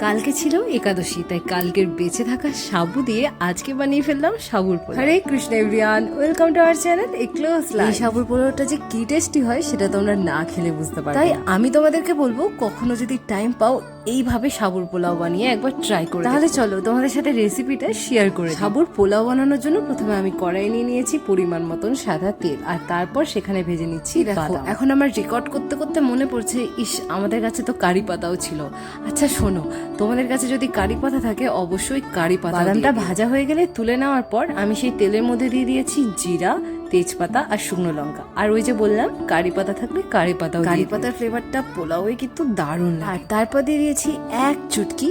কালকে ছিল একাদশী তাই কালকের বেঁচে থাকা সাবু দিয়ে আজকে বানিয়ে ফেললাম সাবুর pulao. Hare Krishna everyone welcome to our channel A close এই সাবুর পোলাওটা যে কি টেস্টি হয় সেটা তোমরা না খেলে বুঝতে পারবে তাই আমি তোমাদেরকে বলব কখনো যদি টাইম পাও এইভাবে সাবুর পোলাও বানিয়ে একবার ট্রাই করে তাহলে চলো তোমাদের সাথে রেসিপিটা শেয়ার করে সাবুর পোলাও বানানোর জন্য প্রথমে আমি কড়াই নিয়ে নিয়েছি পরিমাণ মতন সাদা তেল আর তারপর সেখানে ভেজে নিচ্ছি দেখো এখন আমার রেকর্ড করতে করতে মনে পড়ছে ইস আমাদের কাছে তো কারি পাতাও ছিল। আচ্ছা শোনো তোমাদের কাছে যদি কারি পাতা থাকে অবশ্যই কারি পাতা বাদামটা ভাজা হয়ে গেলে তুলে নেওয়ার পর আমি সেই তেলের মধ্যে দিয়ে দিয়েছি জিরা তেজপাতা আর শুকনো লঙ্কা আর ওই যে বললাম কারি পাতা থাকলে কারি পাতা কারি পাতার ফ্লেভারটা পোলাওয়ে কিন্তু দারুণ। আর তারপর দিয়ে দিয়েছি এক চুটকি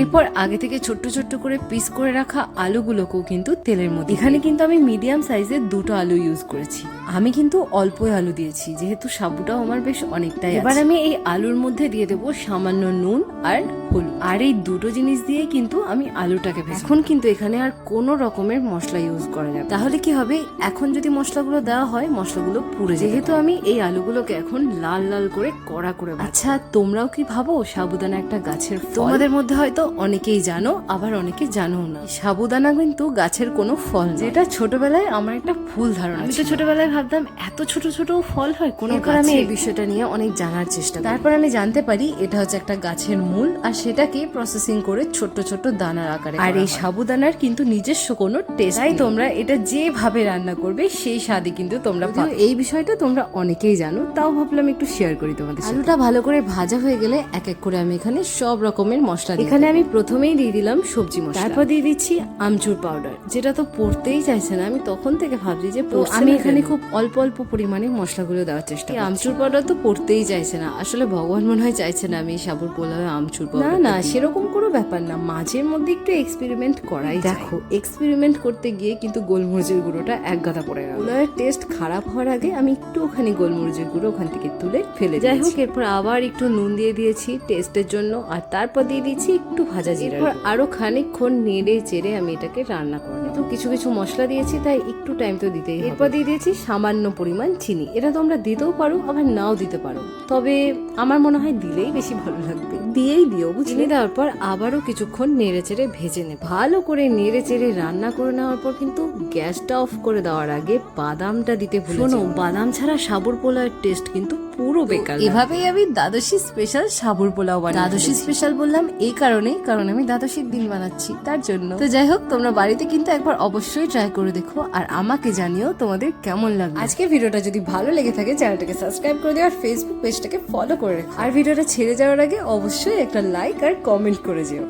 এরপর আগে থেকে ছোট্ট ছোট্ট করে পিস করে রাখা আলুগুলোকেও কিন্তু তেলের মধ্যে এখানে কিন্তু আমি মিডিয়াম সাইজের দুটো আলু ইউজ করেছি। আমি কিন্তু অল্পই আলু দিয়েছি যেহেতু সাবুটাও আমার বেশ অনেকটাই এবার আমি এই আলুর মধ্যে দিয়ে দেবো সামান্য নুন আর হলুদ। আর এই দুটো জিনিস দিয়ে কিন্তু আমি আলুটাকে এখন কিন্তু এখানে আর কোনো রকমের মশলা ইউজ করা যাবে তাহলে কি হবে? এখন যদি মশলাগুলো দেওয়া হয় মশলাগুলো পুড়ে যেহেতু আমি এই আলুগুলোকে এখন লাল লাল করে কড়া করে। আচ্ছা তোমরাও কি ভাবো সাবুদানা একটা গাছের তোমাদের মধ্যে হয়তো অনেকেই জানো আবার অনেকে জানো না। সাবুদানা কিন্তু গাছের কোনো ফল না। যেটা ছোটবেলায় আমার একটা ভুল ধারণা আমি তো ছোটবেলায় ভাবতাম এত ছোট ছোট ফল হয় কোনো আমি এই বিষয়টা নিয়ে অনেক জানার চেষ্টা তারপর আমি জানতে পারি এটা হচ্ছে একটা গাছের মূল আর সেটাকে প্রসেসিং করে ছোট্ট ছোট্ট দানার আকারে আর এই সাবুদানার কিন্তু নিজস্ব কোনো টেস্ট তাই তোমরা এটা যেভাবে রান্না করবে সেই স্বাদই কিন্তু তোমরা এই বিষয়টা তোমরা অনেকেই জানো তাও ভাবলাম একটু শেয়ার করি তোমাদের আলুটা ভালো করে ভাজা হয়ে গেলে এক এক করে আমি এখানে সব রকমের মশলা দিই। এখানে আমি প্রথমেই দিয়ে দিলাম সবজি মশলা। তারপর দিয়ে দিচ্ছি আমচুর পাউডার যেটা তো পড়তেই চাইছে না। আমি তখন থেকে ভাবছি যে আমি এখানে খুব অল্প অল্প পরিমাণে মশলাগুলো দেওয়ার চেষ্টা করি আমচুর পাউডার তো পড়তেই চাইছে না। আসলে ভগবান মনে হয় চাইছে না আমি সাবুর পোলাও আমচুর পাউডার না না সেরকম কোনো ব্যাপার না। মাঝের মধ্যে একটু এক্সপেরিমেন্ট করাই দেখো এক্সপেরিমেন্ট করতে গিয়ে কিন্তু গোলমরিচের গুঁড়োটা এক গাদা পড়ে গেল। পোলাওয়ের টেস্ট খারাপ হওয়ার আগে আমি একটু ওখানে গোলমরিচের গুঁড়ো ওখান থেকে তুলে ফেলে যাই হোক এরপর আবার একটু নুন দিয়ে দিয়েছি টেস্টের জন্য। আর তারপর দিয়ে দিয়েছি একটু ভাজা জিরা এরপর আরও খানিকক্ষণ নেড়ে চেড়ে আমি এটাকে রান্না করব তো কিছু কিছু মশলা দিয়েছি তাই একটু টাইম তো দিতেই হবে। এরপর দিয়ে দিয়েছি সামান্য পরিমাণ চিনি। এটা তোমরা দিতেও পারো আবার নাও দিতে পারো। তবে আমার মনে হয় দিলেই বেশি ভালো লাগবে। দিয়েই দিও বুঝলি? দেওয়ার পর আবারও কিছুক্ষণ নেড়ে চেড়ে ভেজে নে ভালো করে নেড়ে চেড়ে রান্না করে নেওয়ার পর কিন্তু গ্যাসটা অফ করে দেওয়ার আগে বাদামটা দিতে ভুলে শোনো বাদাম ছাড়া সাবুর পোলাওয়ের টেস্ট কিন্তু পুরো বেকার এভাবেই আমি দ্বাদশী স্পেশাল সাবুর পোলাও বানাই দ্বাদশী স্পেশাল বললাম এই কারণেই কারণ আমি দ্বাদশীর দিন বানাচ্ছি তার জন্য। তো যাই হোক তোমরা বাড়িতে কিন্তু একবার অবশ্যই ট্রাই করে দেখো আর আমাকে জানিও তোমাদের কেমন লাগবে আজকের ভিডিওটা যদি ভালো লেগে থাকে চ্যানেলটাকে সাবস্ক্রাইব করে দিও আর ফেসবুক পেজটাকে ফলো করে রেখো। আর ভিডিওটা ছেড়ে যাওয়ার আগে অবশ্যই একটা লাইক আর কমেন্ট করে যেও।